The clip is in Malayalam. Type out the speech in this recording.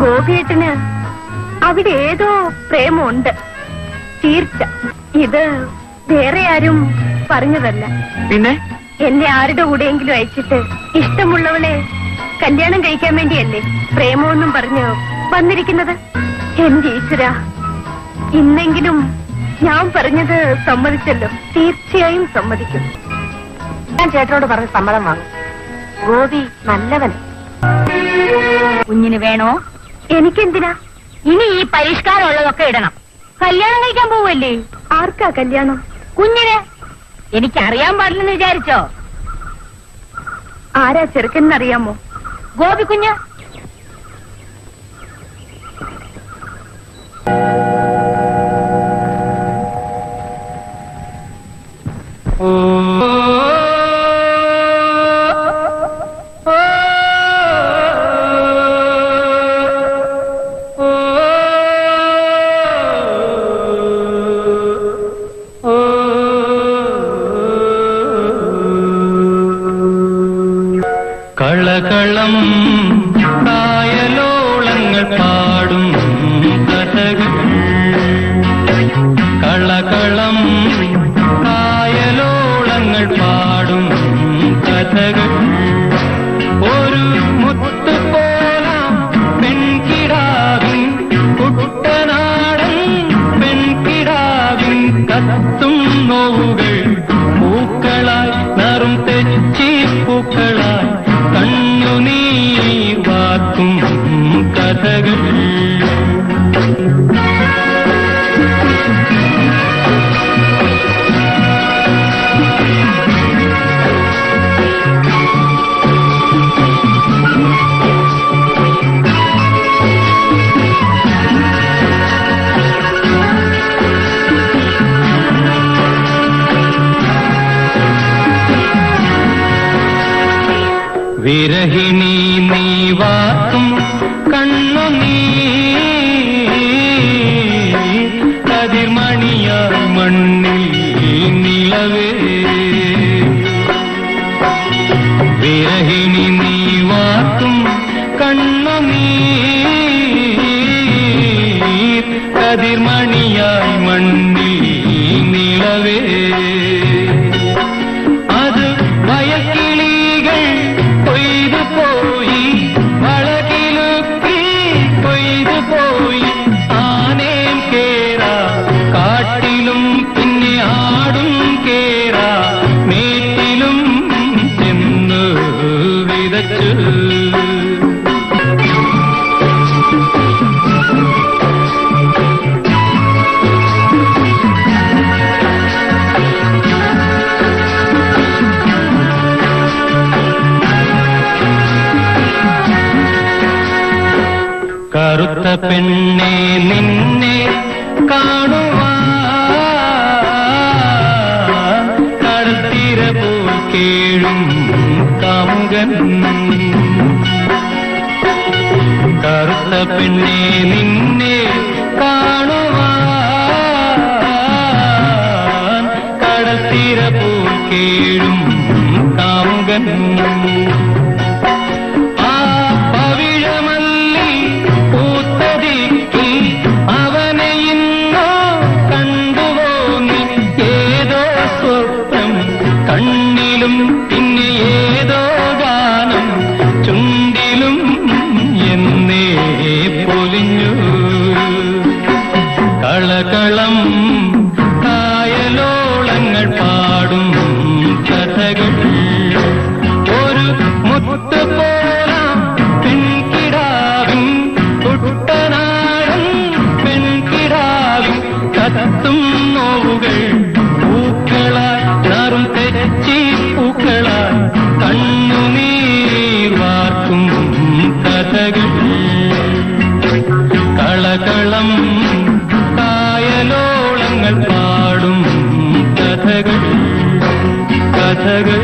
ഗോപിയേട്ടന് അവിടെ ഏതോ പ്രേമമുണ്ട്. തീർച്ച. ഇത് വേറെ ആരും പറഞ്ഞതല്ല. പിന്നെ? എന്നെ ആരുടെ കൂടെയെങ്കിലും അയച്ചിട്ട് ഇഷ്ടമുള്ളവളെ കല്യാണം കഴിക്കാൻ വേണ്ടിയല്ലേ പ്രേമമൊന്നും പറഞ്ഞു വന്നിരിക്കുന്നത്? എന്റെ ഈശ്വര ഇന്നെങ്കിലും ഞാൻ പറഞ്ഞത് സമ്മതിച്ചല്ലോ. തീർച്ചയായും സമ്മതിക്കും. ഞാൻ ചേട്ടനോട് പറഞ്ഞ സമ്മതം വാങ്ങും. ഗോപി നല്ലവൻ കുഞ്ഞിന് വേണോ? എനിക്കെന്തിനാ? ഇനി ഈ പരിഷ്കാരം ഉള്ളതൊക്കെ ഇടണം. കല്യാണം കഴിക്കാൻ പോവല്ലേ? ആർക്കാ കല്യാണം? കുഞ്ഞിന്. എനിക്കറിയാൻ പാടില്ലെന്ന് വിചാരിച്ചോ? ആരാ ചെറുക്കെന്നറിയാമോ ഗോപി കുഞ്ഞ്. കളകളം കായലോളങ്ങൾ പാടും കഥകൾ. കളകളം വിരഹിണി നീ കറുത്ത പെണ്ണെ നിന്നെ കാണുവാ കേഴും കാമുകൻ. കറുത്ത പെണ്ണെ നിന്നെ കാണുവാൻ കടത്തിര കേഴും കാമുകൻ. തകർത്തും നോവുകൾ. പൂക്കളാൽ നറും തെച്ചി പൂക്കളാൽ കണ്ണുനീർ കഥകൾ. കളകളം കായലോളങ്ങൾ പാടും കഥകൾ. കഥകൾ